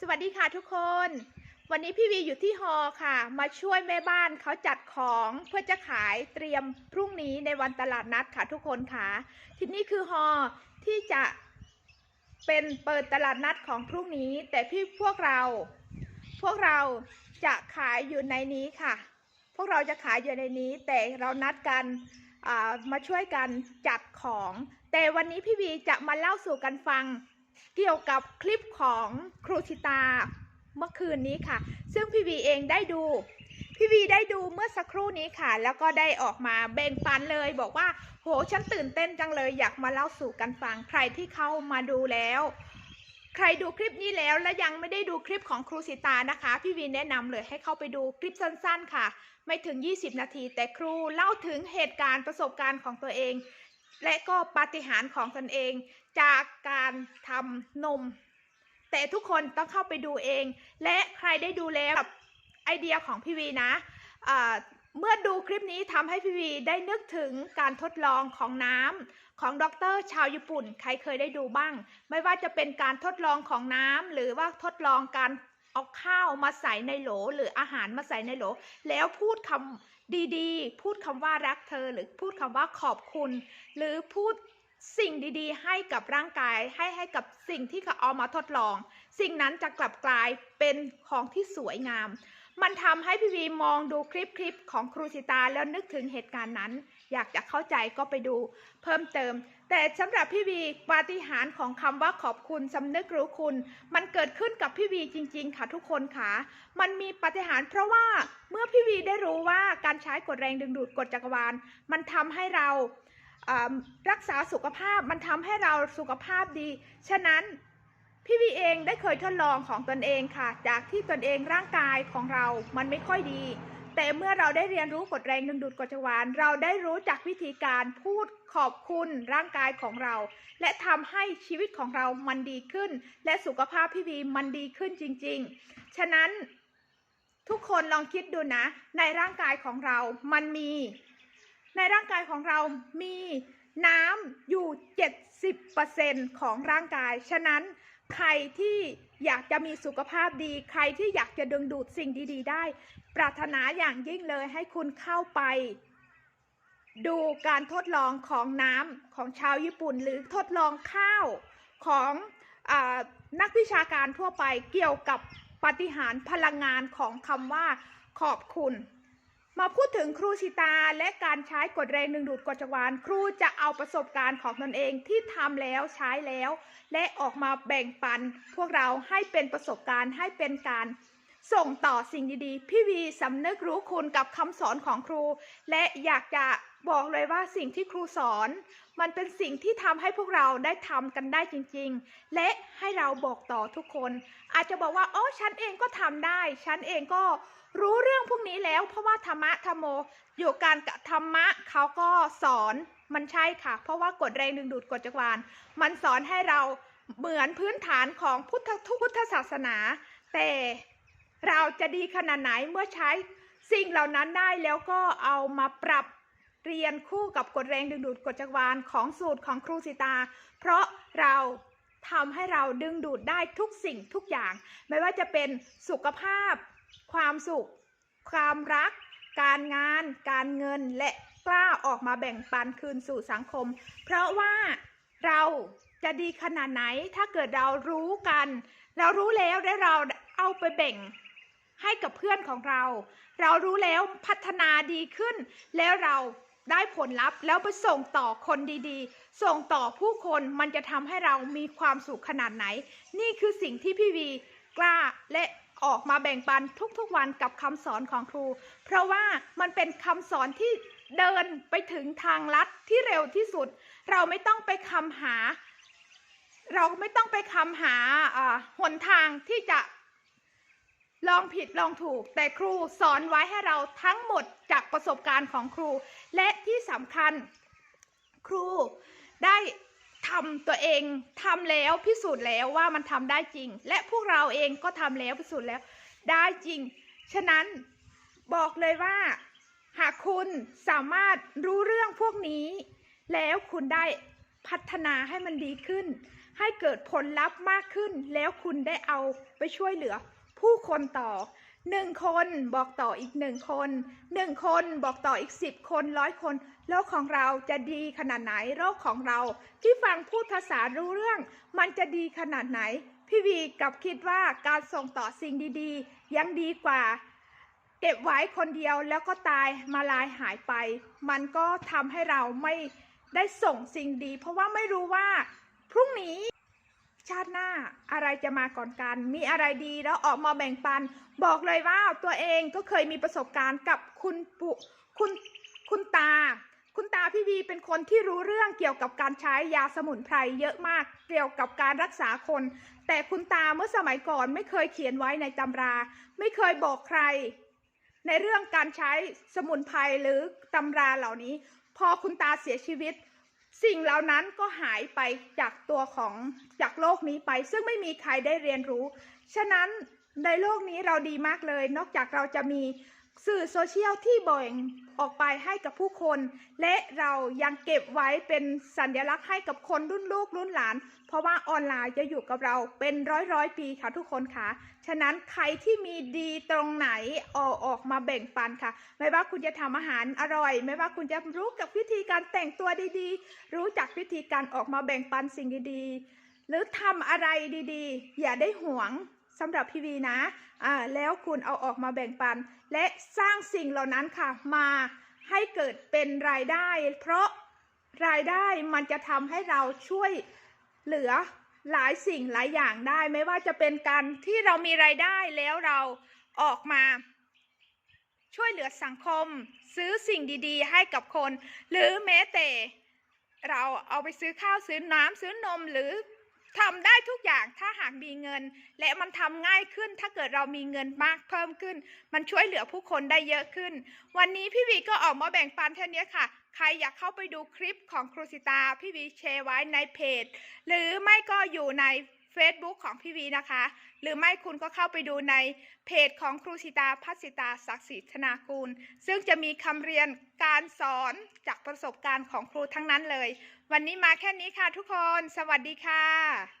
สวัสดีค่ะทุกคน วันนี้พี่วีอยู่ที่ฮอค่ะ มาช่วยแม่บ้านเขาจัดของเพื่อจะขายเตรียมพรุ่งนี้ในวันตลาดนัดค่ะทุกคนค่ะ ที่นี่คือฮอที่จะเป็นเปิดตลาดนัดของพรุ่งนี้ แต่พี่พวกเรา พวกเราจะขายอยู่ในนี้ค่ะ พวกเราจะขายอยู่ในนี้ แต่เรานัดกันมาช่วยกันจัดของ แต่วันนี้พี่วีจะมาเล่าสู่กันฟัง เกี่ยวกับคลิปของครูชิตาเมื่อคืนนี้ค่ะ ซึ่งพี่วีเองได้ดู พี่วีได้ดูเมื่อสักครู่นี้ค่ะ แล้วก็ได้ออกมาแบ่งปันเลย บอกว่า โห ฉันตื่นเต้นจังเลย อยากมาเล่าสู่กันฟัง ใครที่เข้ามาดูแล้ว ใครดูคลิปนี้แล้วและยังไม่ได้ดูคลิปของครูสิตานะคะ พี่วีแนะนำเลยให้เข้าไปดูคลิปสั้น ๆ ค่ะ ไม่ถึง 20 นาที แต่ครูเล่าถึงเหตุการณ์ประสบการณ์ของตัวเอง และก็ปาฏิหาริย์ของตนเองจากการทำนม แต่ทุกคนต้องเข้าไปดูเอง และใครได้ดูแล้วกับไอเดียของพี่วีนะอ่าเมื่อดูคลิปนี้ทำให้พี่วีได้นึกถึงการทดลองของน้ำของด็อกเตอร์ชาวญี่ปุ่น ใครเคยได้ดูบ้าง ไม่ว่าจะเป็นการทดลองของน้ำหรือว่าทดลองการ เอาข้าวมาใส่ในโหล หรืออาหารมาใส่ในโหล แล้วพูดคำดีๆ พูดคำว่ารักเธอ หรือพูดคำว่าขอบคุณ หรือพูดสิ่งดีๆ ให้กับร่างกายให้ให้กับสิ่งที่เขาเอามาทดลอง สิ่งนั้นจะกลับกลายเป็นของที่สวยงาม มันทำให้พี่วีมองดูคลิปคลิปของครูสิตาแล้วนึกถึงเหตุการณ์นั้น อยากจะเข้าใจก็ไปดูเพิ่มเติม แต่สำหรับพี่วีปาฏิหาริย์ของคำว่าขอบคุณสำนึกรู้คุณ มันเกิดขึ้นกับพี่วีจริง ๆ ค่ะทุกคนค่ะ มันมีปาฏิหาริย์เพราะว่าเมื่อพี่วีได้รู้ว่าการใช้กฎแรงดึงดูดกฎจักรวาล มันทำให้เราอ่ารักษาสุขภาพมันทำให้เราสุขภาพดี ฉะนั้นพี่วีเองได้เคยทดลองของตนเองค่ะ จากที่ตนเองร่างกายของเรามันไม่ค่อยดี แต่เมื่อเราได้เรียนรู้กฎแรงดึงดูดกฎจักรวาล เราได้รู้จักวิธีการพูดขอบคุณร่างกายของเรา และทำให้ชีวิตของเรามันดีขึ้น และสุขภาพพี่วีมันดีขึ้นจริง ๆ ฉะนั้นทุกคนลองคิดดูนะ ในร่างกายของเรา มันมี ในร่างกายของเรามีน้ำอยู่ 70%ของร่างกาย ฉะนั้น ใครที่อยากจะมีสุขภาพดี ใครที่อยากจะดึงดูดสิ่งดีๆ ได้ ปรารถนาอย่างยิ่งเลยให้คุณเข้าไป ดูการทดลองของน้ำของชาวญี่ปุ่น หรือทดลองข้าวของอนักวิชาการทั่วไปเกี่ยวกับปฏิหารพลังงานของคำว่าขอบคุณ มาพูดถึงครูชิตาและการใช้กฎแรงดึงดูดกฎจักรวาลครูจะเอาประสบการณ์ของตนเองที่ทำแล้วใช้แล้ว และออกมาแบ่งปัน พวกเราให้เป็นประสบการณ์ให้เป็นการ ส่งต่อสิ่งดีๆ พี่วีสำนึกรู้คุณกับคำสอนของครู และอยากจะบอกเลยว่าสิ่งที่ครูสอน มันเป็นสิ่งที่ทำให้พวกเราได้ทำกันได้จริง ๆ และให้เราบอกต่อทุกคน อาจจะบอกว่าอ๋อฉันเองก็ทำได้ ฉันเองก็รู้เรื่องพวกนี้แล้ว เพราะว่าธรรมะธรรมโม อยู่การกับธรรมะเขาก็สอนมันใช่ค่ะ เพราะว่ากฎแรงดึงดูดกฎจักรวาลมันสอนให้เราเหมือนพื้นฐานของพุทธทุกพุทธศาสนา แต่ เราจะดีขนาดไหนเมื่อใช้สิ่งเหล่านั้นได้แล้วก็เอามาปรับเรียนคู่กับกฎแรงดึงดูดกฎจักรวาลของสูตรของครูสิตา เพราะเราทำให้เราดึงดูดได้ทุกสิ่งทุกอย่าง ไม่ว่าจะเป็นสุขภาพ ความสุข ความรัก การงาน การเงินและกล้าออกมาแบ่งปันคืนสู่สังคม เพราะว่าเราจะดีขนาดไหนถ้าเกิดเรารู้กัน เรารู้แล้วและเราเอาไปแบ่ง ให้กับเพื่อนของเรา เรารู้แล้วพัฒนาดีขึ้น แล้วเราได้ผลลัพธ์แล้วไปส่งต่อคนดีๆ ส่งต่อผู้คนมันจะทำให้เรามีความสุขขนาดไหน นี่คือสิ่งที่พี่วีกล้าและออกมาแบ่งปันทุกๆวันกับคำสอนของครู เพราะว่ามันเป็นคำสอนที่เดินไปถึงทางลัดที่เร็วที่สุด เราไม่ต้องไปคำหา เราไม่ต้องไปคำหาหนทางที่จะ ลองผิดลองถูก แต่ครูสอนไว้ให้เราทั้งหมดจากประสบการณ์ของครู และที่สำคัญครูได้ทำตัวเองทำแล้วพิสูจน์แล้วว่ามันทำได้จริง และพวกเราเองก็ทำแล้วพิสูจน์แล้วได้จริง ฉะนั้นบอกเลยว่า หากคุณสามารถรู้เรื่องพวกนี้ แล้วคุณได้พัฒนาให้มันดีขึ้น ให้เกิดผลลัพธ์มากขึ้น แล้วคุณได้เอาไปช่วยเหลือ ผู้คนต่อหนึ่งคนบอกต่ออีกหนึ่งคนหนึ่งคนบอกต่ออีกสิบคนร้อยคนโลกของเราจะดีขนาดไหนโลกของเรา ที่ฟังพูดภาษารู้เรื่อง มันจะดีขนาดไหน พี่วีกับคิดว่าการส่งต่อสิ่งดีๆ ยังดีกว่า เก็บไว้คนเดียวแล้วก็ตายมาลายหายไป มันก็ทำให้เราไม่ได้ส่งสิ่งดี เพราะว่าไม่รู้ว่าพรุ่งนี้ ชาติหน้าอะไรจะมาก่อนกัน มีอะไรดีแล้วออกมาแบ่งปัน บอกเลยว่าตัวเองก็เคยมีประสบการณ์กับคุณปุคุณคุณตา คุณตาพี่วีเป็นคนที่รู้เรื่องเกี่ยวกับการใช้ยาสมุนไพรเยอะมาก เกี่ยวกับการรักษาคน แต่คุณตาเมื่อสมัยก่อนไม่เคยเขียนไว้ในตำรา ไม่เคยบอกใคร ในเรื่องการใช้สมุนไพรหรือตำราเหล่านี้ พอคุณตาเสียชีวิต สิ่งเหล่านั้นก็หายไปจากตัวของจากโลกนี้ไป ซึ่งไม่มีใครได้เรียนรู้ ฉะนั้นในโลกนี้เราดีมากเลย นอกจากเราจะมี สื่อโซเชียลที่บ่งออกไปให้กับผู้คน และเรายังเก็บไว้เป็นสัญลักษณ์ให้กับคนรุ่นลูกรุ่นหลาน เพราะว่าออนไลน์จะอยู่กับเราเป็นร้อยร้อยปีค่ะทุกคนค่ะฉะนั้นใครที่มีดีตรงไหนออกออกมาแบ่งปันค่ะ ไม่ว่าคุณจะทำอาหารอร่อย ไม่ว่าคุณจะรู้กับวิธีการแต่งตัวดีๆ รู้จักวิธีการออกมาแบ่งปันสิ่งดีๆ หรือทำอะไรดีๆ อย่าได้หวง สำหรับพี่วีนะอ่าแล้วคุณเอาออกมาแบ่งปัน และสร้างสิ่งเหล่านั้นค่ะมาให้เกิดเป็นรายได้ เพราะรายได้มันจะทำให้เราช่วยเหลือหลายสิ่งหลายอย่างได้ ไม่ว่าจะเป็นการที่เรามีรายได้แล้วเราออกมา ช่วยเหลือสังคม ซื้อสิ่งดี ๆ ให้กับคน หรือแม้แต่เราเอาไปซื้อข้าวซื้อน้ำซื้อนมหรือ ทำได้ทุกอย่างถ้าหากมีเงิน และมันทำง่ายขึ้น ถ้าเกิดเรามีเงินมากเพิ่มขึ้น มันช่วยเหลือผู้คนได้เยอะขึ้น วันนี้พี่วีก็ออกมาแบ่งปันเท่านี้ค่ะ ใครอยากเข้าไปดูคลิปของครูสิตาพี่วีแชร์ไว้ในเพจ หรือไม่ก็อยู่ใน Facebook ของพี่วีนะคะ หรือไม่คุณก็เข้าไปดูในเพจของครูสิตาพัสิตาศักดิ์สิทธิ์ธนากูล ซึ่งจะมีคำเรียนการสอนจากประสบการณ์ของครูทั้งนั้นเลย วันนี้มาแค่นี้ค่ะทุกคน สวัสดีค่ะ